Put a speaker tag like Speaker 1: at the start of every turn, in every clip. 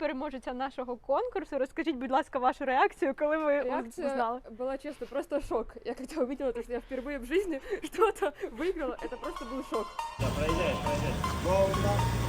Speaker 1: Переможеця нашого конкурсу. Розкажіть, будь ласка, вашу реакцію, коли ви
Speaker 2: Реакция
Speaker 1: узнали.
Speaker 2: была, честно, просто шок. Я когда увидела, то, что я впервые в жизни что-то выиграла, это просто был шок.
Speaker 3: Да, проезжаешь, проезжаешь.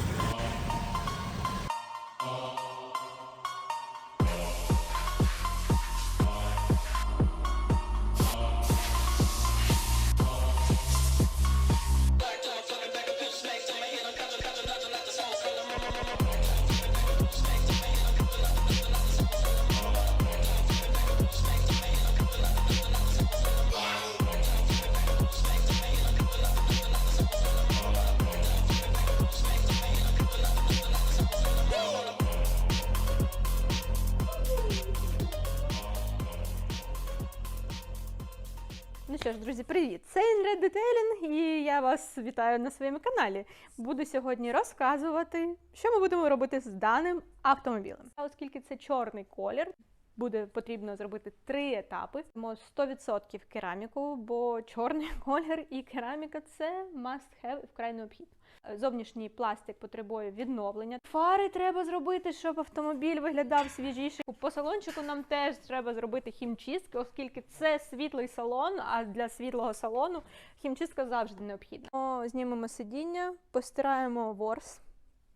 Speaker 1: Що ж, друзі, привіт! Це Інре Детейлінг, і я вас вітаю на своєму каналі. Буду сьогодні розказувати, що ми будемо робити з даним автомобілем. А Оскільки це чорний колір, буде потрібно зробити три етапи. Тому 100% кераміку, бо чорний колір і кераміка це must have вкрай необхідно. Зовнішній пластик потребує відновлення. Фари треба зробити, щоб автомобіль виглядав свіжіше. По салончику нам теж треба зробити хімчистки, оскільки це світлий салон. А для світлого салону хімчистка завжди необхідна. О, Знімемо сидіння, постираємо ворс.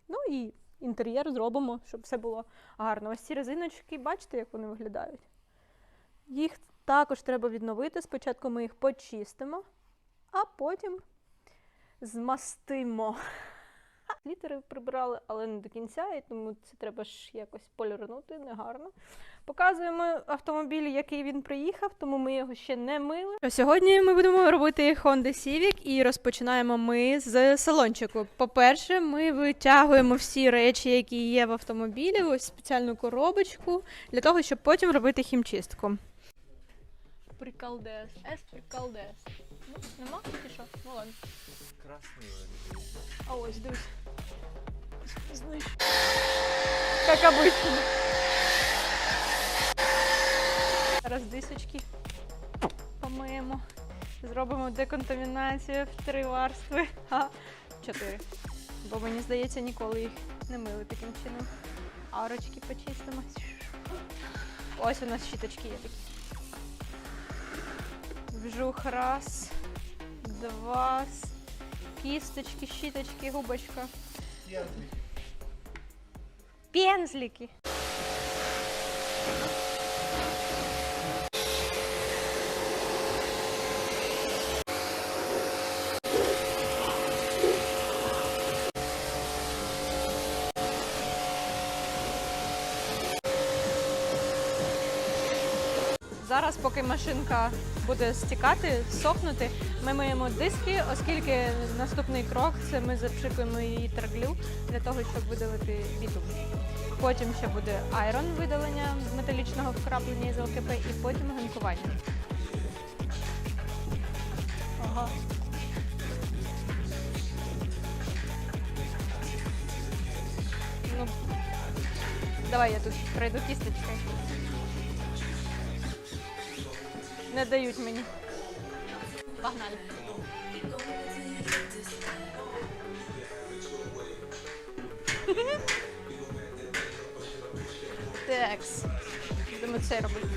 Speaker 1: Ну і інтер'єр зробимо, щоб все було гарно. Ось ці резиночки, бачите, як вони виглядають? Їх також треба відновити. Спочатку ми їх почистимо, а потім змастимо. Літери прибрали, але не до кінця, і тому це треба ж якось полірнути, негарно. Показуємо автомобіль, який він приїхав, тому ми його ще не мили. Сьогодні ми будемо робити Honda Civic і розпочинаємо ми з салончику. По-перше, ми витягуємо всі речі, які є в автомобілі, ось спеціальну коробочку, для того, щоб потім робити хімчистку. Приколдес, ес приколдес. Ну, нема чи що? Ну ладно.
Speaker 3: Красный
Speaker 1: А ось дивись. Знаєш. Як обычно. Зараз дисочки помиємо. Зробимо деконтамінацію в три варстви. А, чотири. Бо мені здається, ніколи їх не мили таким чином. Арочки почистимо. Ось у нас щіточки є такі. Вжух раз, два, кісточки, щіточки, губочка. Пензлики. Зараз, поки машинка буде стікати, сохнути, ми миємо диски, оскільки наступний крок це ми запшикуємо її терглю для того, щоб видалити бітум. Потім ще буде айрон видалення металічного вкраплення із ЛКП і потім гинкування. Ага. Ну, давай я тут пройду кісточкою. Не дають мені. Погнали. Текс. Думаю, це робити.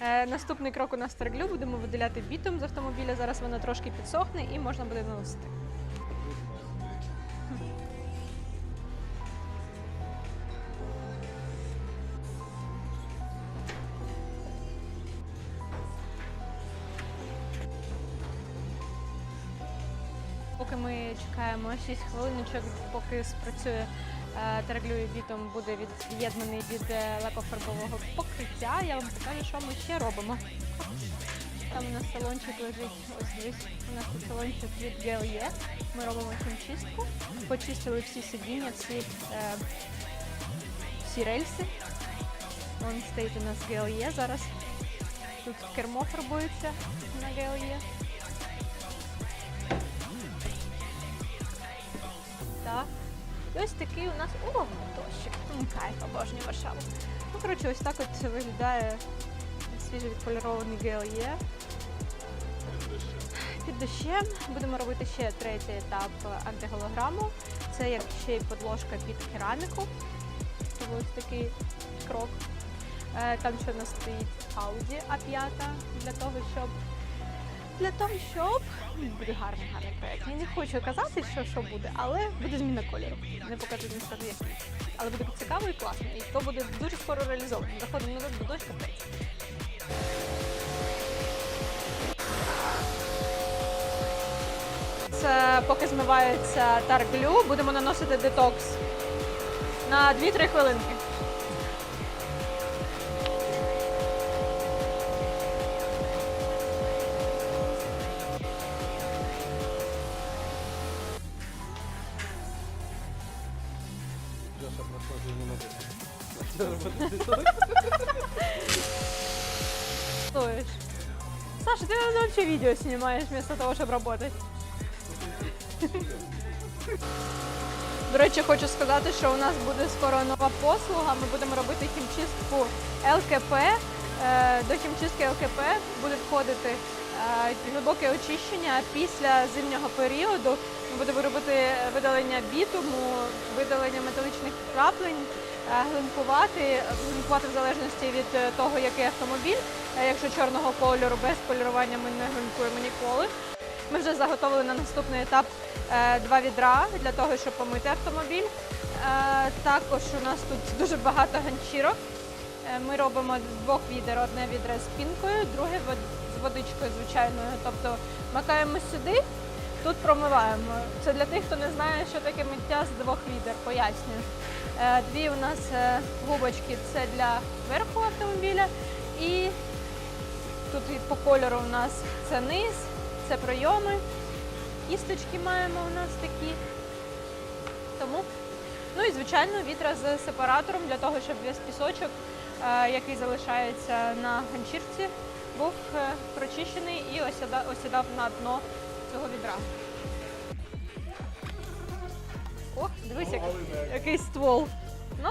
Speaker 1: Наступний крок у нас терглю. Будемо виділяти бітом з автомобіля. Зараз воно трошки підсохне і можна буде наносити. Поки ми чекаємо 6 хвилиночок, поки спрацює е, бітом буде від'єднаний від е, лакофарбового покриття, я вам покажу, що ми ще робимо. Там у нас салончик лежить, ось дивись, у нас тут салончик від GLE. Ми робимо хімчистку, почистили всі сидіння, всі, е, всі рельси. Вон стоїть у нас GLE зараз. Тут кермо фарбується на GLE. Ось такий у нас. О, дощик. Кайф, обожнюю Варшаву. Ну, коротше, ось так от виглядає свіжовідполірований GLE. Під дощем будемо робити ще третій етап антиголограму. Це як ще й подложка під кераміку. Тому ось такий крок. Е, Там ще у нас стоїть Audi A5 для того, щоб для того, щоб буде гарний гарний проект. Я не хочу казати, що, що буде, але буде зміна кольору. Не покажу, не скажу який. Але буде цікаво і класно. І то буде дуже скоро реалізовано. Заходимо назад до дощ капець. Це поки змивається тарглю, будемо наносити детокс на 2-3 хвилинки. Стоишь. Саша, ты наверное, вообще видео снимаешь вместо того, чтобы работать. До речі, хочу сказати, що у нас буде скоро нова послуга. Ми будемо робити хімчистку ЛКП. Е, До хімчистки ЛКП буде входити е, глибоке очищення після зимнього періоду. Ми будемо робити видалення бітуму, видалення металічних краплень, е, глинкувати, глинкувати в залежності від е, того, який автомобіль. Е, Якщо чорного кольору без полірування ми не глинкуємо ніколи. Ми вже заготовили на наступний етап два відра для того, щоб помити автомобіль. Також у нас тут дуже багато ганчірок. Ми робимо двох відер одне відро з пінкою, друге з водичкою звичайною. Тобто макаємо сюди, тут промиваємо. Це для тих, хто не знає, що таке миття з двох відер, пояснюю. Е, Дві у нас е, губочки це для верху автомобіля. І тут по кольору у нас це низ, це пройоми. Кісточки маємо у нас такі. Тому. Ну і звичайно вітра з сепаратором для того, щоб весь пісочок, е, який залишається на ганчірці, був прочищений і осіда- осідав на дно цього відра. О, дивись, який, який ствол. Ну,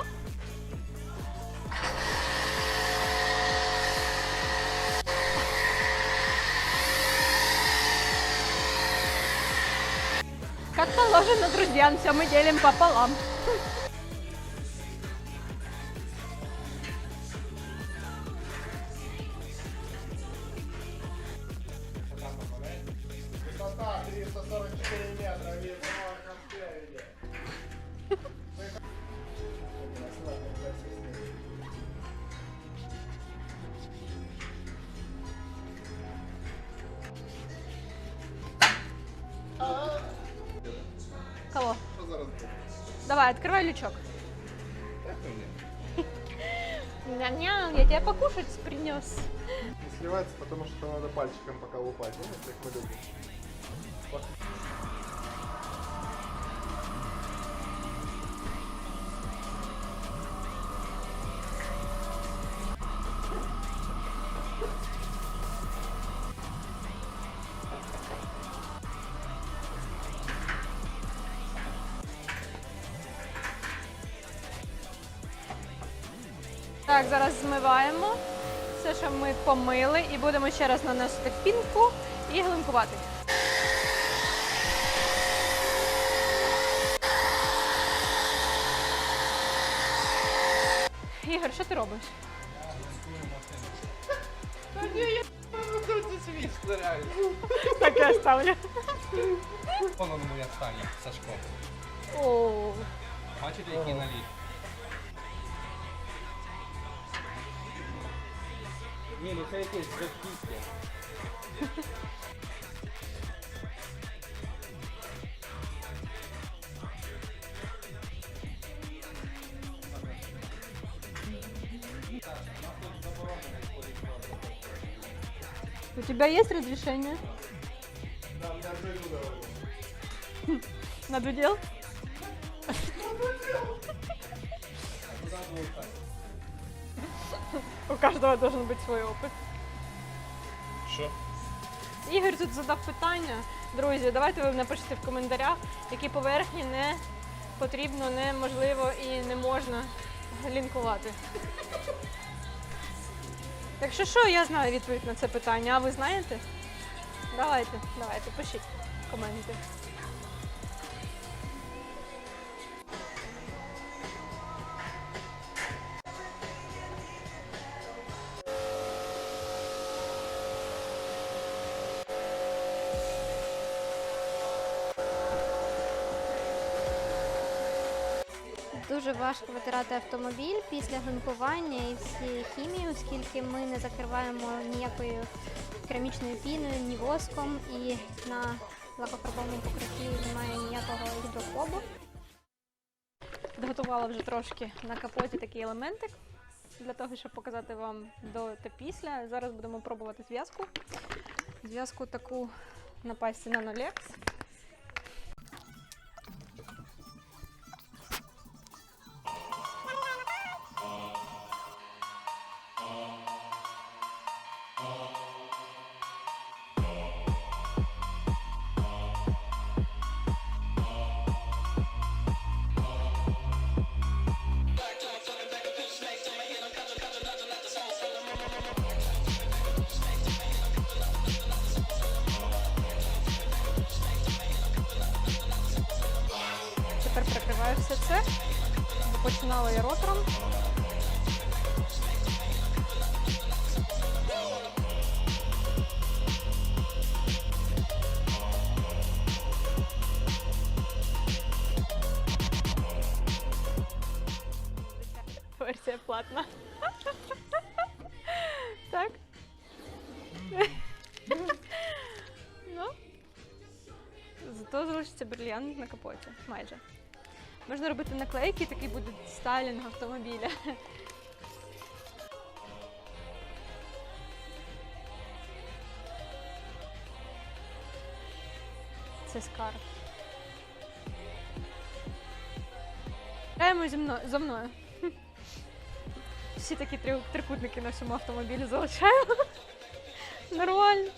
Speaker 1: как положено друзьям, все мы делим пополам. Так, зараз змиваємо все, що ми помили, і будемо ще раз наносити пінку і глинкувати. Ігор, що ти робиш? Я Так я ставлю.
Speaker 4: Вон он моя стане, Сашко.
Speaker 1: О,
Speaker 4: Бачите, який наліт?
Speaker 3: Не, ну це якесь жахіття.
Speaker 1: у тебя есть разрешение?
Speaker 5: Да, открыть удовольствие.
Speaker 1: Надудел? У кожного должен бути свій опит.
Speaker 3: Що?
Speaker 1: Ігор тут задав питання. Друзі, давайте ви напишете в коментарях, які поверхні не потрібно, неможливо і не можна лінкувати. Так що що, я знаю відповідь на це питання, а ви знаєте? Давайте, давайте, пишіть коменти.
Speaker 6: Дуже важко витирати автомобіль після гонкування і всієї хімії, оскільки ми не закриваємо ніякою керамічною піною, ні воском, і на лакофарбовому покритті немає ніякого гідрофобу.
Speaker 1: Підготувала вже трошки на капоті такий елементик для того, щоб показати вам до та після. Зараз будемо пробувати зв'язку. Зв'язку таку на пасті Nanolex. Прикриваю все це. Починала я ротором. Версія платна. Так. Ну. Зато залишиться брильянт на капоті. Майже. Можна робити наклейки, такий буде стайлінг автомобіля. Це скарб. Граємо зі мною, за мною. Всі такі трикутники на всьому автомобілі залишаємо. Нормально.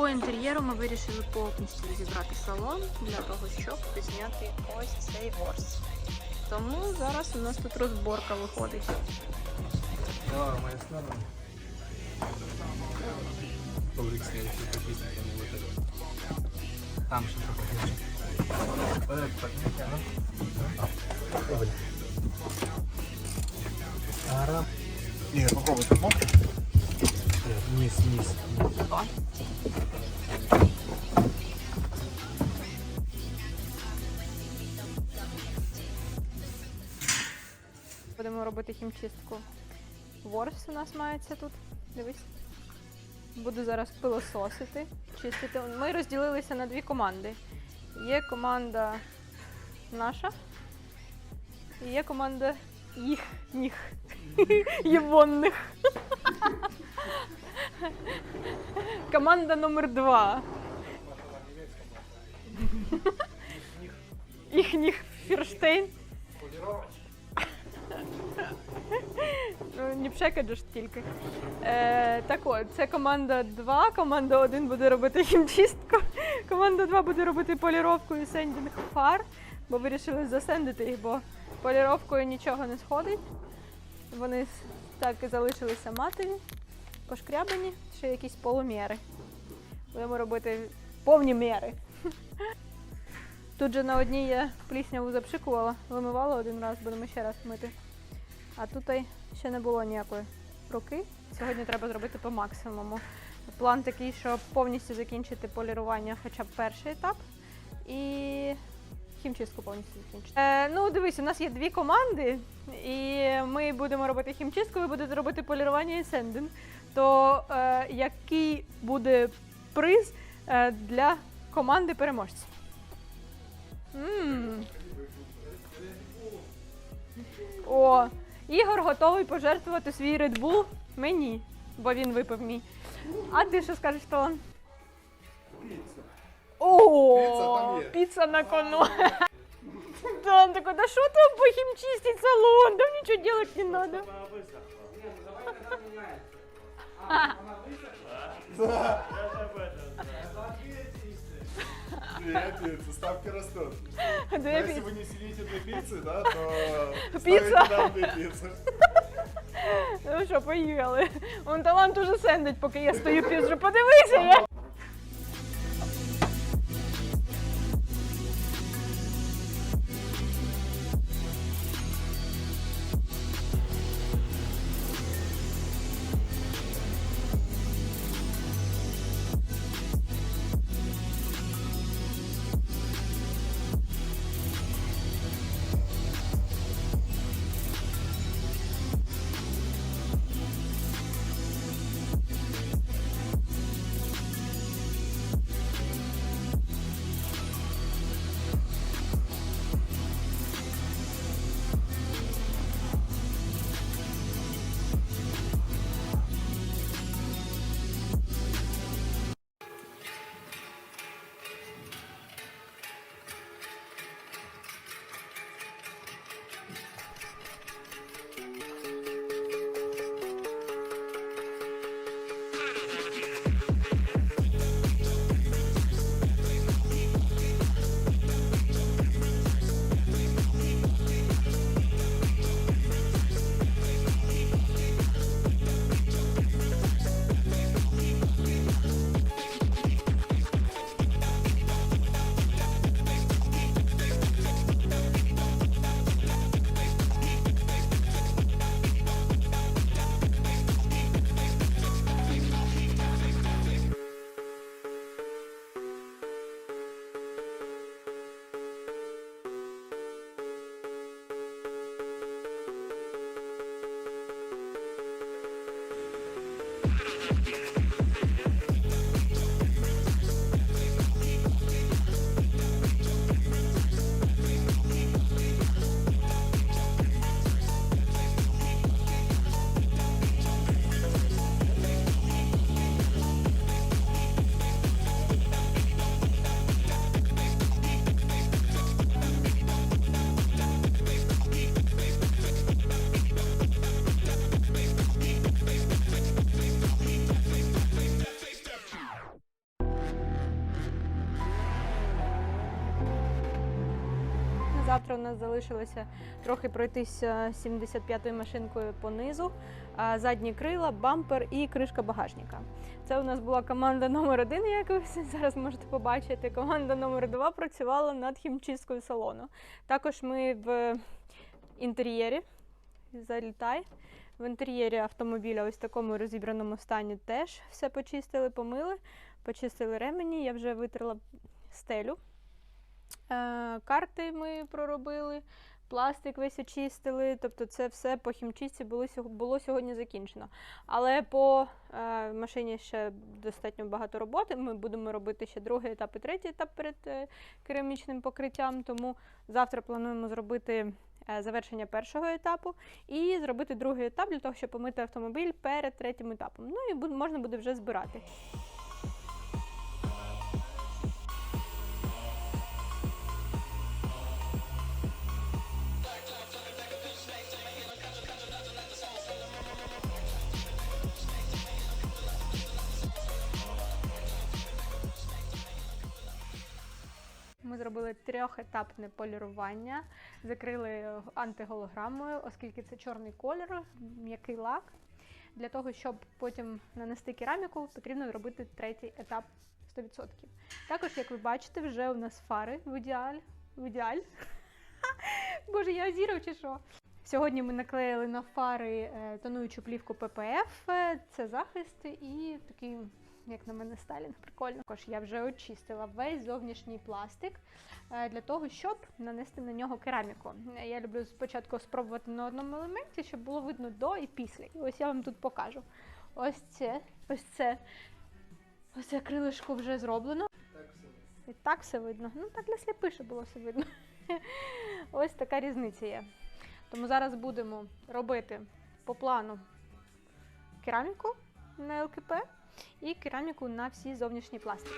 Speaker 1: По інтер'єру ми вирішили повністю розібрати салон для того, щоб зняти ось цей ворс. Тому зараз у нас тут розборка виходить.
Speaker 4: Там что трохи.
Speaker 3: Арам.
Speaker 5: Не, попробуй, тут
Speaker 3: Вниз, вниз.
Speaker 1: Будемо робити хімчистку. Ворс у нас мається тут. Дивись. Буду зараз пилососити, чистити. Ми розділилися на дві команди. Є команда наша, і є команда їхніх, євонних. Команда номер два. Їхніх Фірштейн. Ну, не пшекаджеш тільки. Е, так от, це команда 2, команда 1 буде робити хімчистку, команда 2 буде робити поліровку і сендінг фар, бо вирішили засендити їх, бо поліровкою нічого не сходить. Вони так і залишилися матові, пошкрябані, ще якісь полуміри. Будемо робити повні міри. Тут же на одній я плісняву запшикувала, вимивала один раз, будемо ще раз мити. А тут ще не було ніякої руки. Сьогодні треба зробити по максимуму. План такий, щоб повністю закінчити полірування хоча б перший етап. І хімчистку повністю закінчити. Е, ну, дивись, у нас є дві команди, і ми будемо робити хімчистку, ви будете робити полірування і сендинг. То е, який буде приз е, для команди переможців? М. О, Ігор готовий пожертвувати свій Red Bull мені, бо він випив мій. А ти що скажеш, Талан?
Speaker 5: Пицца.
Speaker 1: О,
Speaker 5: Піца там є.
Speaker 1: піца на кону. Талан такой, да что там похимчистить салон, там ничего делать не надо.
Speaker 5: Две пиццы, ставки растут. Но
Speaker 1: Две
Speaker 5: если
Speaker 1: піци.
Speaker 5: вы не съедите две пиццы, да, то
Speaker 1: Пицца.
Speaker 5: ставите нам две пиццы.
Speaker 1: Ну що, поїхали. Вон талант уже сендить, поки я стою пізжу. Подивися, я. нас залишилося трохи пройтися 75-ю машинкою по низу, задні крила, бампер і кришка багажника. Це у нас була команда номер один, як ви зараз можете побачити. Команда номер два працювала над хімчисткою салону. Також ми в інтер'єрі залітай. В інтер'єрі автомобіля, ось в такому розібраному стані, теж все почистили, помили, почистили ремені. Я вже витерла стелю. Е, Карти ми проробили, пластик весь очистили. Тобто це все по хімчистці було, було сьогодні закінчено. Але по е, машині ще достатньо багато роботи. Ми будемо робити ще другий етап і третій етап перед е, керамічним покриттям. Тому завтра плануємо зробити завершення першого етапу і зробити другий етап для того, щоб помити автомобіль перед третім етапом. Ну і можна буде вже збирати. Зробили трьохетапне полірування, закрили антиголограмою, оскільки це чорний колір, м'який лак. Для того, щоб потім нанести кераміку, потрібно зробити третій етап 100%. Також, як ви бачите, вже у нас фари в ідеаль. В ідеаль. Боже, я озіров чи що? Сьогодні ми наклеїли на фари е, тонуючу плівку е, це захист і такий Як на мене стайлінг, прикольно. Також я вже очистила весь зовнішній пластик е, для того, щоб нанести на нього кераміку. Я люблю спочатку спробувати на одному елементі, щоб було видно до і після. І ось я вам тут покажу. Ось це, ось це. Ось це крилишко вже зроблено. І так все видно. Ну так для сліпих, щоб було все видно. Ось така різниця є. Тому зараз будемо робити по плану кераміку на ЛКП і кераміку на всі зовнішні пластики.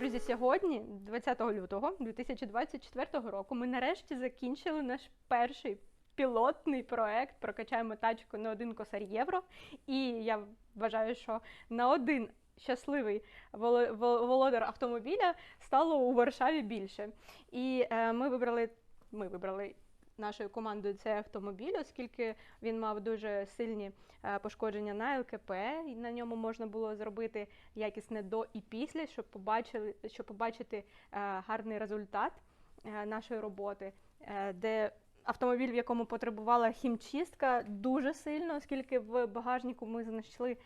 Speaker 1: Друзі, сьогодні, 20 лютого 2024 року, ми нарешті закінчили наш перший пілотний проект Прокачаємо тачку на один косарь євро. І я вважаю, що на один щасливий воло- володар автомобіля стало у Варшаві більше. І е, ми вибрали. Ми вибрали нашою командою цей автомобіль, оскільки він мав дуже сильні е, пошкодження на ЛКП, і на ньому можна було зробити якісне до і після, щоб побачили, щоб побачити е, гарний результат е, нашої роботи, де автомобіль, в якому потребувала хімчистка, дуже сильно, оскільки в багажнику ми знайшли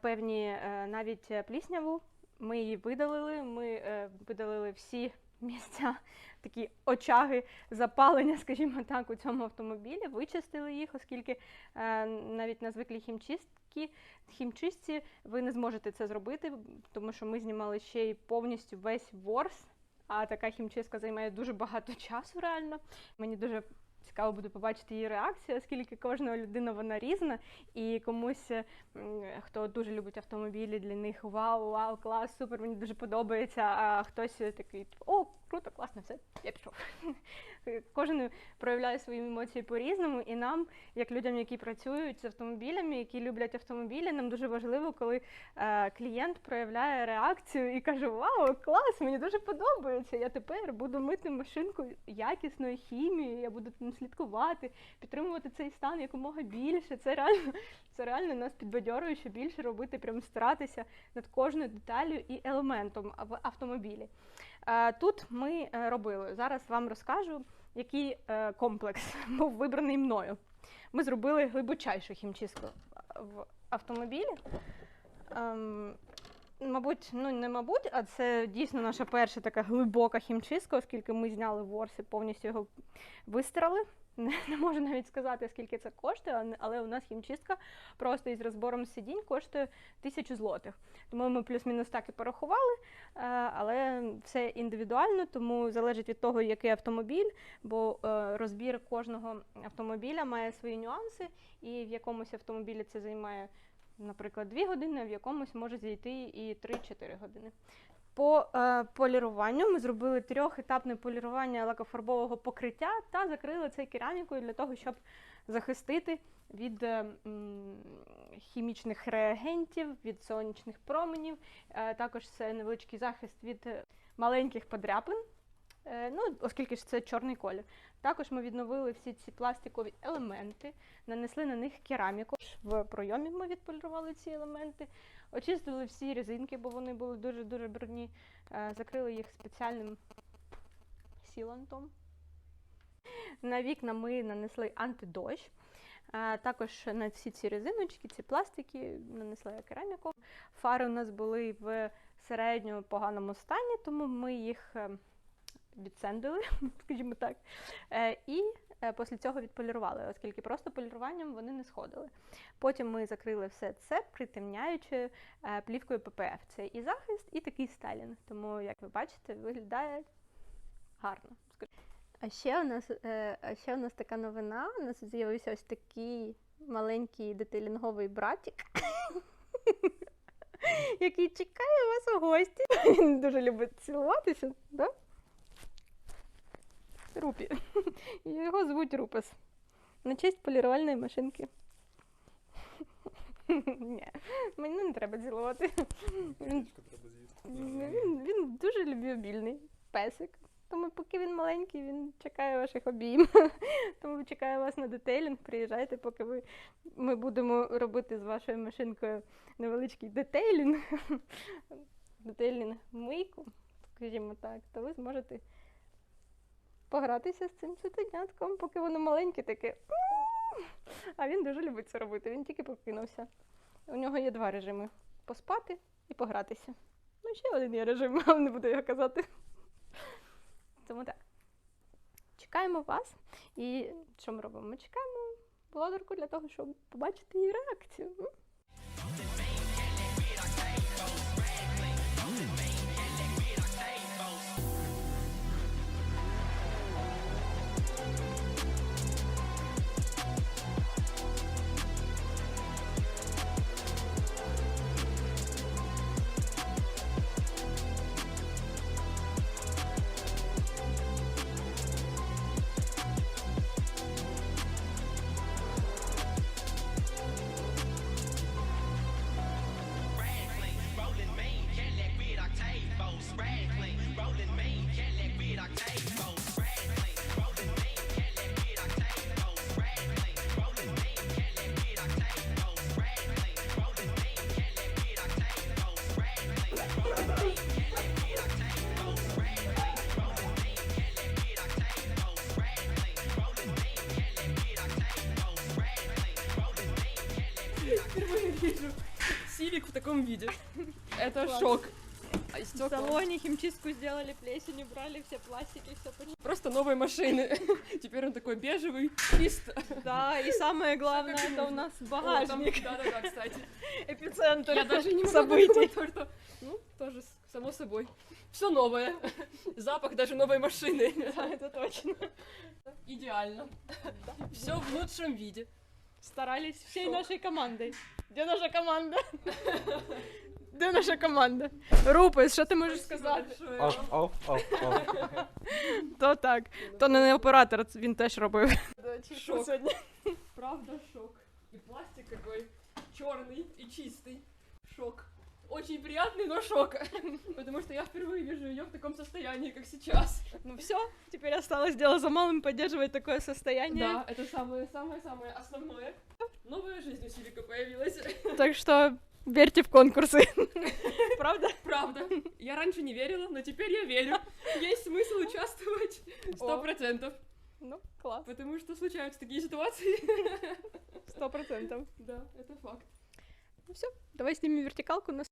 Speaker 1: певні навіть плісняву. Ми її видалили. Ми видалили всі місця, такі очаги запалення, скажімо так, у цьому автомобілі. Вичистили їх, оскільки е, навіть на звиклій хімчистці, хімчистці ви не зможете це зробити, тому що ми знімали ще й повністю весь ворс. А така хімчистка займає дуже багато часу реально. Мені дуже цікаво буде побачити її реакцію, оскільки кожна людина вона різна, і комусь, хто дуже любить автомобілі, для них вау, вау, клас, супер, мені дуже подобається. А хтось такий, типу, о, круто, класно, все, я пішов. Кожен проявляє свої емоції по-різному, і нам, як людям, які працюють з автомобілями, які люблять автомобілі, нам дуже важливо, коли е, клієнт проявляє реакцію і каже: Вау, клас, мені дуже подобається. Я тепер буду мити машинку якісною хімією, я буду там слідкувати, підтримувати цей стан якомога більше. Це реально, це реально нас підбадьорює, що більше робити, прям старатися над кожною деталю і елементом в автомобілі. Е, Тут ми е, робили. Зараз вам розкажу, який е, комплекс був вибраний мною. Ми зробили глибочайшу хімчистку в автомобілі. Ем, Мабуть, ну не мабуть, а це дійсно наша перша така глибока хімчистка, оскільки ми зняли ворси, повністю його вистирали. Не, не можу навіть сказати, скільки це коштує, але- у нас хімчистка просто із розбором сидінь коштує тисячу злотих. Тому ми плюс-мінус так і порахували, е, але все індивідуально, тому залежить від того, який автомобіль, бо е, розбір кожного автомобіля має свої нюанси, і в якомусь автомобілі це займає, наприклад, 2 години, а в якомусь може зійти і 3-4 години. По е, поліруванню ми зробили трьохетапне полірування лакофарбового покриття та закрили це керамікою для того, щоб захистити від е, хімічних реагентів, від сонячних променів. Е, також це невеличкий захист від маленьких подряпин. Е, Ну, оскільки ж це чорний колір. Також ми відновили всі ці пластикові елементи, нанесли на них кераміку. В пройомі ми відполірували ці елементи, очистили всі резинки, бо вони були дуже-дуже брудні. Е, Закрили їх спеціальним сілантом. На вікна ми нанесли антидощ. Е, Також на всі ці резиночки, ці пластики нанесла я кераміку. Фари у нас були в середньо поганому стані, тому ми їх е, відсендили, скажімо так. І після цього відполірували, оскільки просто поліруванням вони не сходили. Потім ми закрили все це притемняючою е, плівкою ППФ. Це і захист, і такий стайлінг. Тому, як ви бачите, виглядає гарно. А ще у нас, е, а ще у нас така новина. У нас з'явився ось такий маленький детейлінговий братик. який чекає вас у гості. Він дуже любить цілуватися, да? Рупі. Його звуть Рупес. На честь полірувальної машинки. Ні, мені не треба цілувати. Він, він, він дуже любвеобільний песик. Тому поки він маленький, він чекає ваших обійм. Тому чекає вас на детейлінг. Приїжджайте, поки ви, ми будемо робити з вашою машинкою невеличкий детейлінг. Детейлінг мийку, скажімо так, то ви зможете погратися з цим цуценятком, поки воно маленьке таке. А він дуже любить це робити. Він тільки покинувся. У нього є два режими: поспати і погратися. Ну, ще один є режим, але не буду його казати. Тому так. Чекаємо вас. І що ми робимо? Ми чекаємо блогерку для того, щоб побачити її реакцію.
Speaker 2: Таком виде. Это шок. А
Speaker 1: В салоне химчистку сделали, плесень убрали, все пластики, все
Speaker 2: просто новые машины. Теперь он такой бежевый, чисто.
Speaker 1: Да, и самое главное, это у нас багажник,
Speaker 2: Да-да-да, кстати.
Speaker 1: эпицентр
Speaker 2: Я даже не могу
Speaker 1: событий.
Speaker 2: Ну, тоже само собой. Все новое. Запах даже новой машины.
Speaker 1: Да, это точно.
Speaker 2: Идеально. Все в лучшем виде.
Speaker 1: Старались всей
Speaker 2: Шок.
Speaker 1: нашей командой. Где наша команда? Де наша команда? Рупис, що ти можеш сказати?
Speaker 3: Оф, оф, оф, оф.
Speaker 1: То так, то не оператор, він теж робив.
Speaker 2: Шок.
Speaker 1: Сьогодні.
Speaker 2: Правда шок. І пластик який чорний і чистий. Шок. Очень приятный, но шок. Потому что я впервые вижу ее в таком состоянии, как сейчас.
Speaker 1: Ну все, теперь осталось дело за малым поддерживать такое состояние.
Speaker 2: Да, это самое-самое-самое основное. Новая жизнь у Сивика появилась.
Speaker 1: Так что верьте в конкурсы. Правда?
Speaker 2: Правда. Я раньше не верила, но теперь я верю. Есть смысл участвовать сто процентов.
Speaker 1: Ну, класс.
Speaker 2: Потому что случаются такие ситуации.
Speaker 1: Сто процентов.
Speaker 2: Да, это факт.
Speaker 1: Ну все, давай снимем вертикалку на